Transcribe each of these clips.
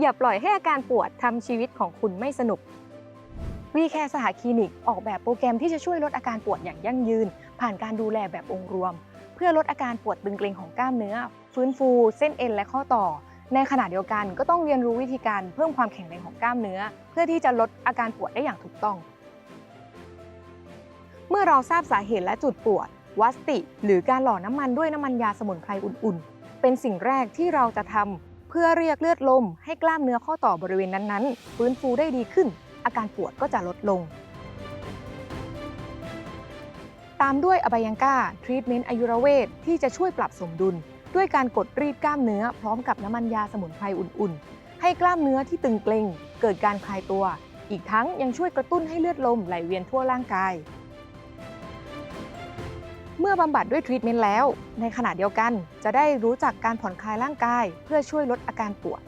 อย่าปล่อยให้อาการปวดทำชีวิตของคุณไม่สนุกวีแคร์สหคลินิก ออกแบบโปรแกรมที่จะช่วยลดอาการปวดอย่างยั่งยืน ผ่านการดูแลแบบองค์รวม เพื่อลดอาการปวดตึงเกร็งของกล้ามเนื้อ ฟื้นฟู เส้นเอ็นและข้อต่อ ในขณะเดียวกันก็ต้องเรียนรู้วิธีการเพิ่มความแข็งแรงของกล้ามเนื้อ เพื่อที่จะลดอาการปวดได้อย่างถูกต้อง เมื่อเราทราบสาเหตุและจุดปวด วัสติ หรือการหล่อน้ำมันด้วยน้ำมันยาสมุนไพรอุ่นๆ เป็นสิ่งแรกที่เราจะทำ เพื่อเรียกเลือดลมให้กล้ามเนื้อข้อต่อบริเวณนั้นๆ ฟื้นฟูได้ดีขึ้น อาการปวดก็จะลดลง ตามด้วยอบายังก้าทรีทเมนต์อายุรเวทที่จะช่วยปรับสมดุล ด้วยการกดรีดกล้ามเนื้อพร้อมกับน้ำมันยาสมุนไพรอุ่นๆ ให้กล้ามเนื้อที่ตึงเกร็งเกิดการคลายตัว อีกทั้งยังช่วยกระตุ้นให้เลือดลมไหลเวียนทั่วร่างกาย เมื่อบำบัดด้วยทรีทเมนต์แล้ว ในขณะเดียวกันจะได้รู้จักการผ่อนคลายร่างกาย เพื่อช่วยลดอาการปวด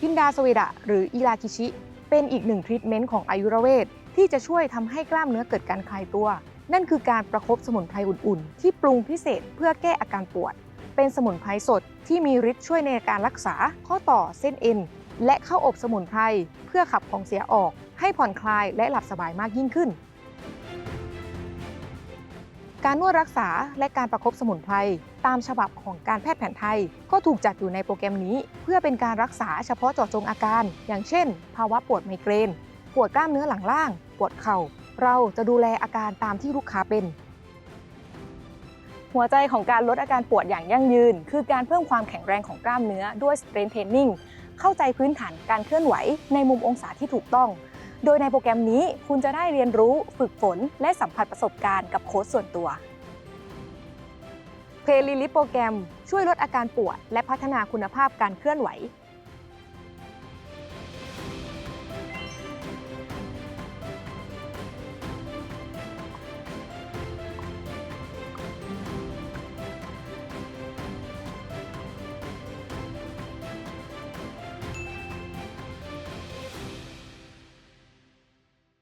พินดาสเวดะหรืออิรากิชิ เป็นอีกหนึ่งทรีทเมนต์ของอายุรเวทที่จะช่วยทำให้กล้ามเนื้อเกิดการคลายตัว นั่นคือการประคบสมุนไพรอุ่นๆ ที่ปรุงพิเศษเพื่อแก้อาการปวด เป็นสมุนไพรสดที่มีฤทธิ์ช่วยในการรักษาข้อต่อเส้นเอ็นและเข้าอบสมุนไพรเพื่อขับของเสียออก ให้ผ่อนคลายและหลับสบายมากยิ่งขึ้น การนวดรักษาและการประคบสมุนไพรตามฉบับของการแพทย์แผนไทย ก็ถูกจัดอยู่ในโปรแกรมนี้ เพื่อเป็นการรักษาเฉพาะเจาะจงอาการ อย่างเช่น ภาวะปวดไมเกรน ปวดกล้ามเนื้อหลังล่าง ปวดเข่า เราจะดูแลอาการตามที่ลูกค้าเป็น หัวใจของการลดอาการปวดอย่างยั่งยืน คือการเพิ่มความแข็งแรงของกล้ามเนื้อด้วย strength training เข้าใจพื้นฐานการเคลื่อนไหวในมุมองศาที่ถูกต้อง โดยในโปรแกรมนี้คุณจะได้เรียนรู้ฝึกฝน และสัมผัสประสบการณ์กับโค้ชส่วนตัวเพลลิลิโปรแกรมช่วยลดอาการปวด และพัฒนาคุณภาพการเคลื่อนไหว